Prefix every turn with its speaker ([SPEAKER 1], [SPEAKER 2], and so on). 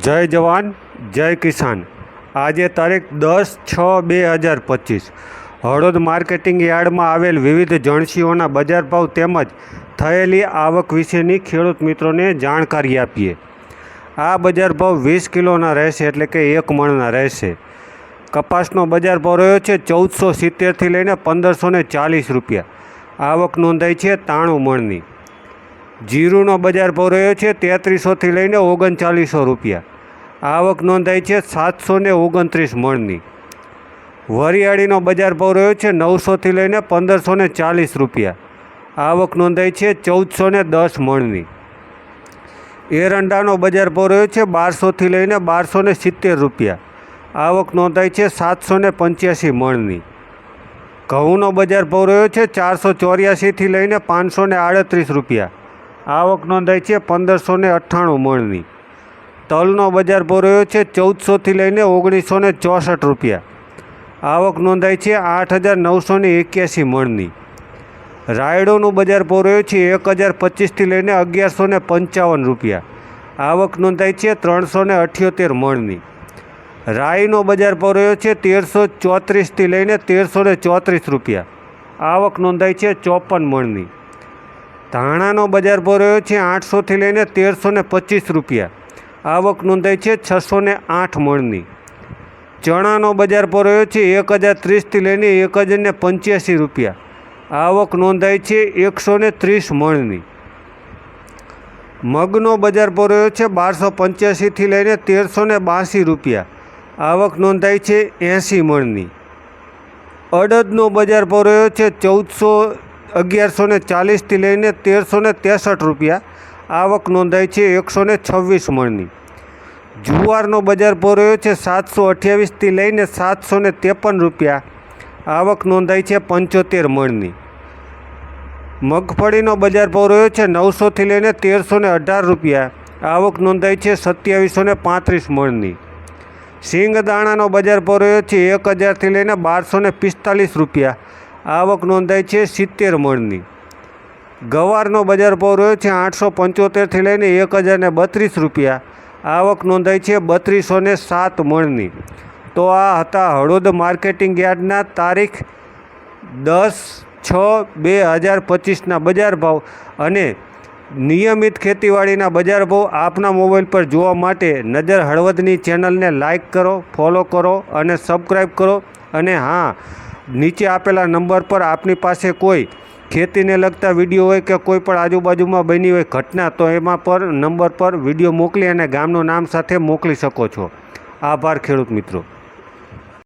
[SPEAKER 1] જય જવાન, જય કિસાન. આજે તારીખ દસ છ બે હજાર પચીસ. હળોદ માર્કેટિંગ યાર્ડમાં આવેલ વિવિધ જણસીઓના બજાર ભાવ તેમજ થયેલી આવક વિશેની ખેડૂત મિત્રોને જાણકારી આપીએ. આ બજાર ભાવ વીસ કિલોના રહેશે એટલે કે એક મણના રહેશે. કપાસનો બજાર ભાવ રહ્યો છે ચૌદસો સિત્તેરથી લઈને પંદરસો ચાલીસ રૂપિયા. આવક નોંધાઈ છે ત્રાણું મણની. જીરુનો બજાર ભાવ રહ્યો છે તેત્રીસોથી લઈને ઓગણચાલીસો રૂપિયા. આવક નોંધાઈ છે સાતસો ને ઓગણત્રીસ મણની. વરિયાળીનો બજાર ભાવ રહ્યો છે નવસોથી લઈને પંદરસો ને ચાલીસ રૂપિયા. આવક નોંધાઈ છે ચૌદસો ને દસ મણની. એરંડાનો બજાર ભાવ રહ્યો છે બારસોથી લઈને બારસો ને સિત્તેર રૂપિયા. આવક નોંધાઈ છે સાતસો ને પંચ્યાસી મણની. ઘઉંનો બજાર ભાવ રહ્યો છે ચારસો ચોર્યાસીથી લઈને પાંચસો ને આડત્રીસ રૂપિયા. આવક નોંધાઈ છે પંદરસો ને અઠ્ઠાણું મણની. તલનો બજાર ભાવ છે ચૌદસોથી લઈને ઓગણીસો ને ચોસઠ રૂપિયા. આવક નોંધાઈ છે આઠ હજાર નવસો ને એક્યાસી મણની. રાયડોનું બજાર ભાવ છે એક હજાર પચીસથી લઈને અગિયારસો ને પંચાવન રૂપિયા. આવક નોંધાઈ છે ત્રણસો ને અઠ્યોતેર મણની. રાઈનો બજાર ભાવ છે તેરસો ચોત્રીસથી લઈને તેરસો ને ચોત્રીસ રૂપિયા. આવક નોંધાઈ છે ચોપન મણની. ધાણાનો બજાર ભાવ છે આઠસોથી લઈને તેરસો ને પચીસ રૂપિયા. આવક નોંધાઈ છે છસો ને આઠ મણની. ચણાનો બજાર ભાવ છે એક હજાર ત્રીસથી લઈને એક હજાર ને પંચ્યાસી રૂપિયા. આવક નોંધાઈ છે એકસો ને ત્રીસ મણની. મગનો બજાર ભાવ છે બારસો પંચ્યાસીથી લઈને તેરસો ને બાસી રૂપિયા. આવક નોંધાઈ છે એંસી મણની. અડદનો બજાર ભાવ છે ચૌદસો અગિયારસો ને ચાલીસથી લઈને તેરસો ને ત્રેસઠ રૂપિયા. આવક નોંધાઈ છે એકસો ને છવ્વીસ મણની. જુવારનો બજાર ભાવ રહ્યો છે સાતસો અઠ્યાવીસથી લઈને સાતસો ને ત્રેપન રૂપિયા. આવક નોંધાઈ છે પંચોતેર મણની. મગફળીનો બજાર ભાવ રહ્યો છે નવસોથી લઈને તેરસો ને અઢાર રૂપિયા. આવક નોંધાઈ છે સત્યાવીસો ને પાંત્રીસ મણની. સિંગ દાણાનો બજાર ભાવ રહ્યો છે એક હજારથી લઈને બારસો ને પિસ્તાલીસ રૂપિયા. આવક નોંધાઈ છે સિત્તેર મણની. ગવારનો બજાર ભાવ રહ્યો છે આઠસો પંચોતેરથી લઈને એક હજારને બત્રીસ રૂપિયા. આવક નોંધાઈ છે બત્રીસો ને સાત મણની. તો આ હતા હળોદ માર્કેટિંગ યાર્ડના તારીખ દસ છ બે હજાર પચીસના બજાર ભાવ અને નિયમિત ખેતીવાડીના બજાર ભાવ આપના મોબાઈલ પર જોવા માટે નજર હળવદની ચેનલને લાઈક કરો, ફોલો કરો અને સબસ્ક્રાઈબ કરો. અને હા નીચે આપેલા નંબર પર આપની પાસે કોઈ ખેતીને લગતા વીડિયો હોય કે કોઈ પણ આજુબાજુમાં બની હોય ઘટના, તો એમાં પર નંબર પર વીડિયો મોકલી અને ગામનું નામ સાથે મોકલી શકો છો. આભાર ખેડૂત મિત્રો.